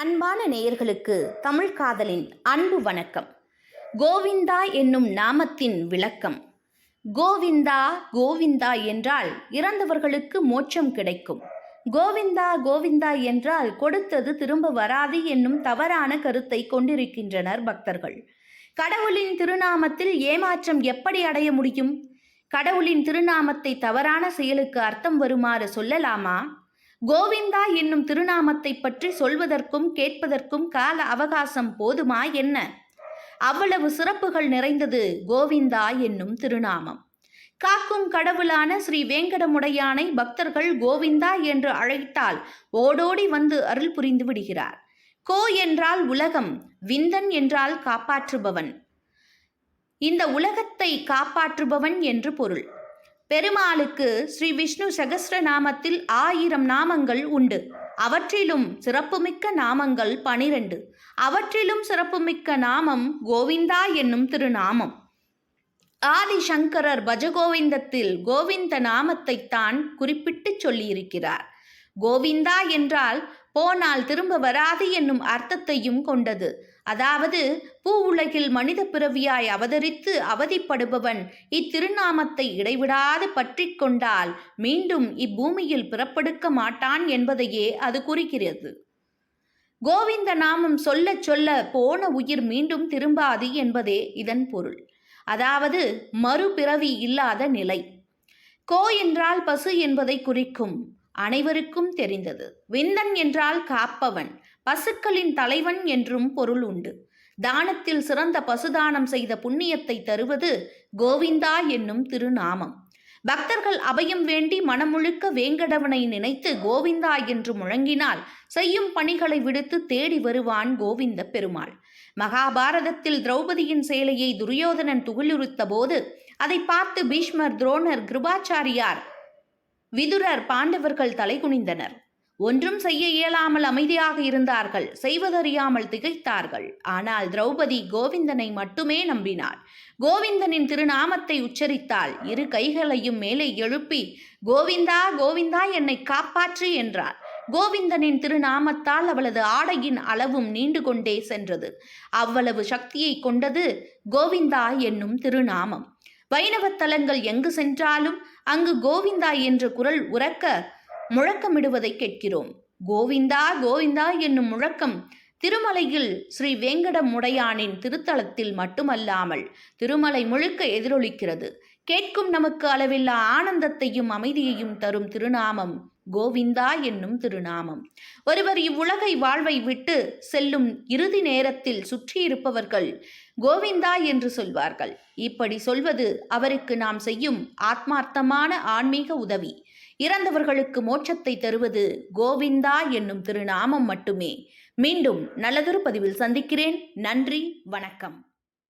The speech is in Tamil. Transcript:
அன்பான நேயர்களுக்கு தமிழ் காதலின் அன்பு வணக்கம். கோவிந்தா என்னும் நாமத்தின் விளக்கம். கோவிந்தா கோவிந்தா என்றால் இறந்தவர்களுக்கு மோட்சம் கிடைக்கும். கோவிந்தா கோவிந்தா என்றால் கொடுத்தது திரும்ப வராது என்னும் தவறான கருத்தை கொண்டிருக்கின்றனர் பக்தர்கள். கடவுளின் திருநாமத்தில் ஏமாற்றம் எப்படி அடைய முடியும்? கடவுளின் திருநாமத்தை தவறான செயலுக்கு அர்த்தம் வருமாறு சொல்லலாமா? கோவிந்தா என்னும் திருநாமத்தை பற்றி சொல்வதற்கும் கேட்பதற்கும் கால அவகாசம் போதுமா என்ன? அவ்வளவு சிறப்புகள் நிறைந்தது கோவிந்தா என்னும் திருநாமம். காக்கும் கடவுளான ஸ்ரீ வேங்கடமுடையானை பக்தர்கள் கோவிந்தா என்று அழைத்தால் ஓடோடி வந்து அருள் புரிந்து விடுகிறார். கோ என்றால் உலகம் விந்தன் என்றால் காப்பாற்றுபவன். இந்த உலகத்தை காப்பாற்றுபவன் என்று பொருள். பெருமாளுக்கு ஸ்ரீ விஷ்ணு சகஸ்ரநாமத்தில் ஆயிரம் நாமங்கள் உண்டு. அவற்றிலும் சிறப்புமிக்க நாமங்கள் பனிரெண்டு. அவற்றிலும் சிறப்புமிக்க நாமம் கோவிந்தா என்னும் திருநாமம். ஆதிசங்கரர் பஜகோவிந்தத்தில் கோவிந்த நாமத்தைத்தான் குறிப்பிட்டு சொல்லியிருக்கிறார். கோவிந்தா என்றால் போனால் திரும்ப வராது என்னும் அர்த்தத்தையும் கொண்டது. அதாவது பூ உலகில் மனித பிறவியாய் அவதரித்து அவதிப்படுபவன் இத்திருநாமத்தை இடைவிடாது பற்றி கொண்டால் மீண்டும் இப்பூமியில் பிறப்பெடுக்க மாட்டான் என்பதையே அது குறிக்கிறது. கோவிந்த நாமம் சொல்ல சொல்ல போன உயிர் மீண்டும் திரும்பாது என்பதே இதன் பொருள். அதாவது மறுபிறவி இல்லாத நிலை. கோ என்றால் பசு என்பதை குறிக்கும். அனைவருக்கும் தெரிந்தது. விந்தன் என்றால் காப்பவன் பசுக்களின் தலைவன் என்றும் பொருள் உண்டு. தானத்தில் சிறந்த பசுதானம் செய்த புண்ணியத்தை தருவது கோவிந்தா என்னும் திருநாமம். பக்தர்கள் அபயம் வேண்டி மனமுழுக்க வேங்கடவனை நினைத்து கோவிந்தா என்று முழங்கினால் செய்யும் பணிகளை விடுத்து தேடி வருவான் கோவிந்த பெருமாள். மகாபாரதத்தில் திரௌபதியின் சேலையை துரியோதனன் துகிலுறுத்த போது அதை பார்த்து பீஷ்மர் துரோணர் கிருபாச்சாரியார் விதுரர் பாண்டவர்கள் தலைகுனிந்தனர் ஒன்றும் செய்ய இயலாமல் அமைதியாக இருந்தார்கள். செய்வதறியாமல் திகைத்தார்கள். ஆனால் திரௌபதி கோவிந்தனை மட்டுமே நம்பினாள் கோவிந்தனின் திருநாமத்தை உச்சரித்தால் இரு கைகளையும் மேலே எழுப்பி கோவிந்தா கோவிந்தா என்னை காப்பாற்று என்றார். கோவிந்தனின் திருநாமத்தால் அவளது ஆடையின் அளவும் நீண்டு கொண்டே சென்றது. அவ்வளவு சக்தியை கொண்டது கோவிந்தா என்னும் திருநாமம். வைணவத் தலங்கள் எங்கு சென்றாலும் அங்கு கோவிந்தா என்ற குரல் உறக்க முழக்கமிடுவதை கேட்கிறோம். கோவிந்தா கோவிந்தா என்னும் முழக்கம் திருமலையில் ஸ்ரீ வேங்கடமுடையானின் திருத்தலத்தில் மட்டுமல்லாமல் திருமலை முழுக்க எதிரொலிக்கிறது. கேட்கும் நமக்கு அளவில்லா ஆனந்தத்தையும் அமைதியையும் தரும் திருநாமம் கோவிந்தா என்னும் திருநாமம். ஒருவர் இவ்வுலகை வாழ்வை விட்டு செல்லும் இறுதி நேரத்தில் சுற்றியிருப்பவர்கள் கோவிந்தா என்று சொல்வார்கள். இப்படி சொல்வது அவருக்கு நாம் செய்யும் ஆத்மார்த்தமான ஆன்மீக உதவி. இறந்தவர்களுக்கு மோட்சத்தை தருவது கோவிந்தா என்னும் திருநாமம் மட்டுமே. மீண்டும் நல்லதொரு பதிவில் சந்திக்கிறேன். நன்றி வணக்கம்.